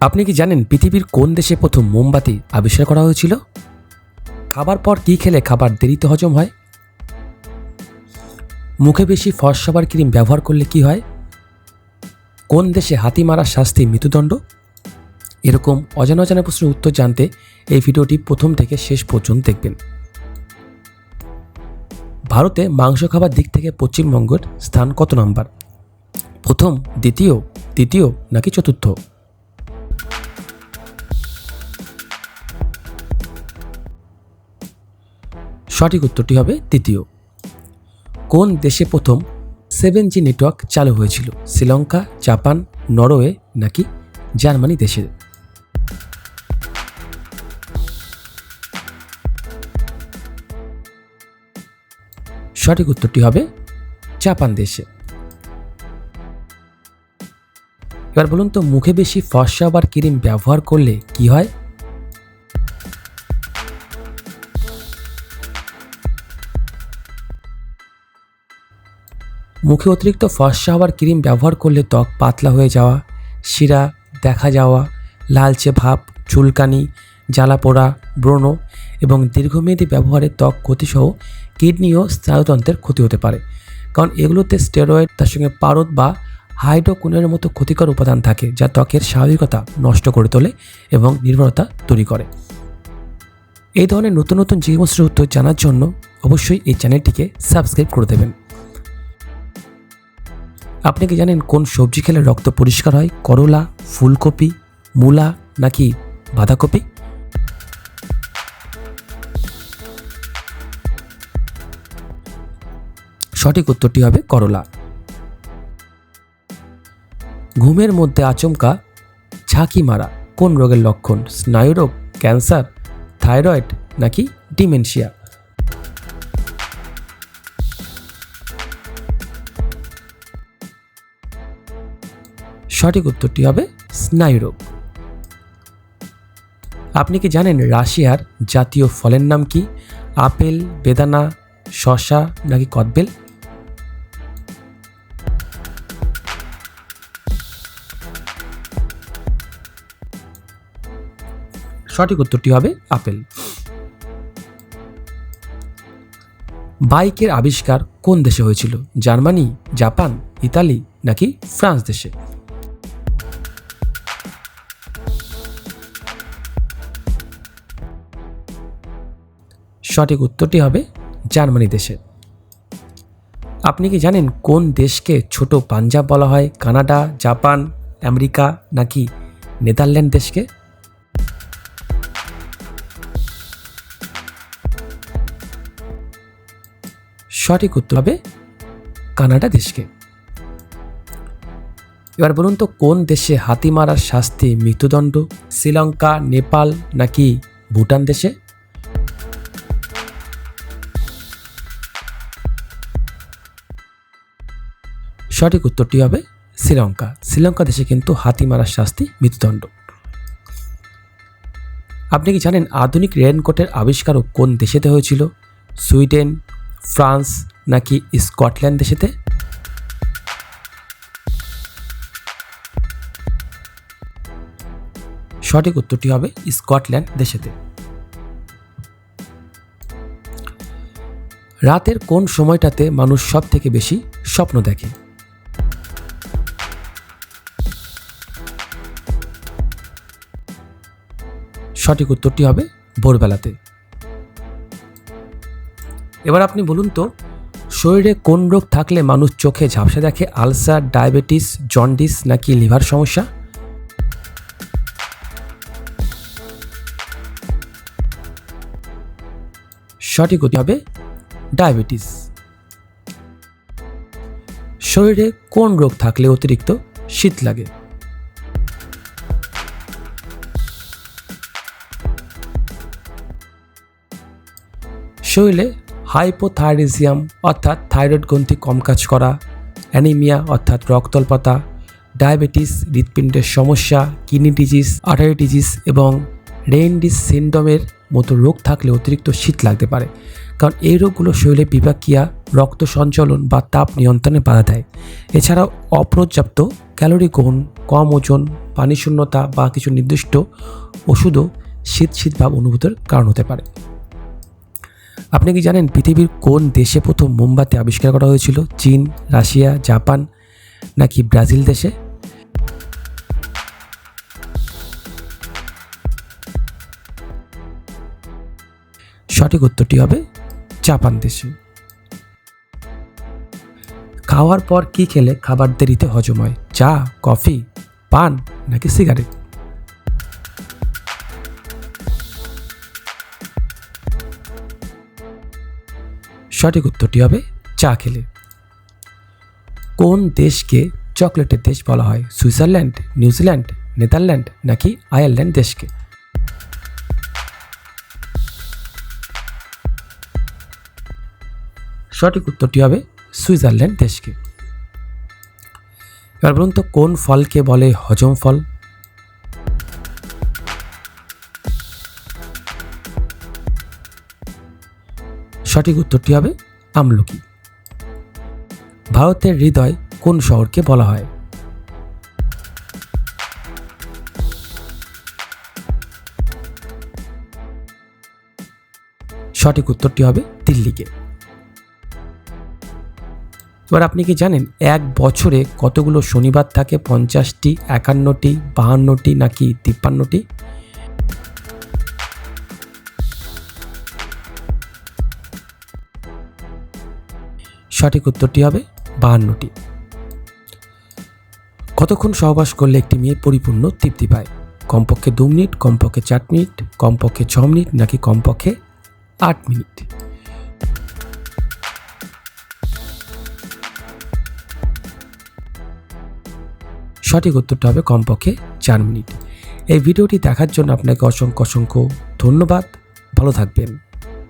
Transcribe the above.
আপনি কি জানেন পৃথিবীর কোন দেশে প্রথম মোমবাতি আবিষ্কার করা হয়েছিল? খাবার পর কী খেলে খাবার দেরিতে হজম হয়? মুখে বেশি ফর্সাবার ক্রিম ব্যবহার করলে কি হয়? কোন দেশে হাতি মারার শাস্তি মৃত্যুদণ্ড? এরকম অজানা অজানা প্রশ্নের উত্তর জানতে এই ভিডিওটি প্রথম থেকে শেষ পর্যন্ত দেখবেন। ভারতে মাংস খাবার দিক থেকে পশ্চিমবঙ্গের স্থান কত নম্বর? প্রথম, দ্বিতীয়, তৃতীয় নাকি চতুর্থ? সঠিক উত্তরটি হবে তৃতীয় কোন দেশে প্রথম সেভেন জি নেটওয়ার্ক চালু হয়েছিল? শ্রীলঙ্কা, জাপান, নরওয়ে নাকি জার্মানি দেশে সঠিক উত্তরটি হবে জাপান দেশে। এবার বলুন তো, মুখে বেশি ফর্সা আবার ক্রিম ব্যবহার করলে কি হয়? মুখে অতিরিক্ত ফর্সা হওয়ার ক্রিম ব্যবহার করলে ত্বক পাতলা হয়ে যাওয়া, শিরা, দেখা যাওয়া, লালচে ভাব, চুলকানি জ্বালা পোড়া ব্রণ এবং দীর্ঘমেয়াদী ব্যবহারে ত্বক ক্ষতিসহ কিডনি ও স্নায়ুতন্ত্রের ক্ষতি হতে পারে। কারণ এগুলোতে স্টেরয়েড, তার সঙ্গে পারদ বা হাইড্রোকুনের মতো ক্ষতিকর উপাদান থাকে যা ত্বকের স্বাভাবিকতা নষ্ট করে তোলে এবং নির্ভরতা তৈরি করে। এই ধরনের নতুন নতুন জীবনশ্রী উত্তর জানার জন্য অবশ্যই এই চ্যানেলটিকে সাবস্ক্রাইব করে দেবেন। আপনি কি জানেন কোন সবজি খেলে রক্ত পরিষ্কার হয়? করলা, ফুলকপি, মূলা নাকি বাঁধাকপি? সঠিক উত্তরটি হবে করলা। ঘুমের মধ্যে আচমকা ঝাঁকি মারা, কোন রোগের লক্ষণ? স্নায়ুরোগ, ক্যান্সার, থাইরয়েড নাকি ডিমেনশিয়া? সঠিক উত্তরটি হবে স্নায়ুরোগ। আপনি কি জানেন রাশিয়ার জাতীয় ফলের নাম কি? আপেল, বেদানা শশা নাকি কদবেল? সঠিক উত্তরটি হবে আপেল। বাইকের আবিষ্কার কোন দেশে হয়েছিল? জার্মানি, জাপান, ইতালি নাকি ফ্রান্স দেশে? সঠিক উত্তরটি হবে জার্মানি দেশে আপনি কি জানেন কোন দেশকে ছোট পাঞ্জাব বলা হয়? কানাডা, জাপান, আমেরিকা নাকি নেদারল্যান্ড দেশকে? সঠিক উত্তর হবে কানাডা দেশকে। এবার বলুন তো, কোন দেশে হাতি মারার শাস্তি মৃত্যুদণ্ড? শ্রীলঙ্কা, নেপাল নাকি ভুটান দেশে? সঠিক উত্তরটি হবে শ্রীলঙ্কা। শ্রীলঙ্কা দেশে কিন্তু হাতি মারার শাস্তি মৃত্যুদণ্ড। আপনি কি জানেন আধুনিক রেনকোটের আবিষ্কারক কোন দেশেতে হয়েছিল? সুইডেন, ফ্রান্স নাকি স্কটল্যান্ড দেশেতে? সঠিক উত্তরটি হবে স্কটল্যান্ড দেশেতে। রাতের কোন সময়টাতে মানুষ সব থেকে বেশি স্বপ্ন দেখে? সঠিক উত্তরটি হবে ভোরবেলাতে। এবার আপনি বলুন তো, শরীরে কোন রোগ থাকলে মানুষ চোখে ঝাপসা দেখে? আলসার, ডায়াবেটিস, জন্ডিস নাকি লিভার সমস্যা? সঠিক উত্তর হবে ডায়াবেটিস। শরীরে কোন রোগ থাকলে অতিরিক্ত শীত লাগে? শরীরে হাইপোথাইরিজিয়াম, অর্থাৎ থাইরয়েড গ্রন্থি কম কাজ করা, অ্যানিমিয়া, অর্থাৎ রক্তল্পতা ডায়াবেটিস, হৃৎপিণ্ডের সমস্যা, কিডনি ডিজিজ, আর্টারি ডিজিজ এবং রেইনডিস সিন্ড্রোমের মতো রোগ থাকলে অতিরিক্ত শীত লাগতে পারে। কারণ এই রোগগুলো শরীরে বিপাকিয়া রক্ত সঞ্চালন বা তাপ নিয়ন্ত্রণে বাধা দেয়। এছাড়াও অপর্যাপ্ত ক্যালোরি গ্রহণ, কম ওজন, পানিশূন্যতা বা কিছু নির্দিষ্ট ওষুধও শীত শীত ভাব অনুভূতির কারণ হতে পারে। আপনি কি জানেন পৃথিবীর কোন দেশে প্রথম মোমবাতি আবিষ্কার করা হয়েছিল? চীন, রাশিয়া, জাপান নাকি ব্রাজিল দেশে? সঠিক উত্তরটি হবে জাপান দেশে। খাওয়ার পর কি খেলে খাবার দেরিতে হজম হয়? চা, কফি, পান নাকি সিগারেট? সঠিক উত্তরটি হবে চা খেলে। কোন দেশকে চকলেটের দেশ বলা হয়? সুইজারল্যান্ড, নিউজিল্যান্ড, নেদারল্যান্ড নাকি আয়ারল্যান্ড দেশকে? সঠিক উত্তরটি হবে সুইজারল্যান্ড দেশকে। এবার বলুন তো কোন ফলকে বলে হজম ফল? সঠিক উত্তরটি হবে আমলকি। ভারতের হৃদয় কোন শহরকে বলা হয়? সঠিক উত্তরটি হবে দিল্লিকে। এবার আপনি কি জানেন এক বছরে কতগুলো শনিবার থাকে? পঞ্চাশটি, একান্নটি, বাহান্নটি নাকি তিপ্পান্নটি? সঠিক উত্তরটি হবে বাহান্নটি। কতক্ষণ সহবাস করলে একটি মেয়ে পরিপূর্ণ তৃপ্তি পায়? কমপক্ষে দু মিনিট, কমপক্ষে চার মিনিট, কমপক্ষে ছ মিনিট নাকি কমপক্ষে আট মিনিট? সঠিক উত্তরটা হবে কমপক্ষে চার মিনিট। এই ভিডিওটি দেখার জন্য আপনাকে অসংখ্য অসংখ্য ধন্যবাদ। ভালো থাকবেন।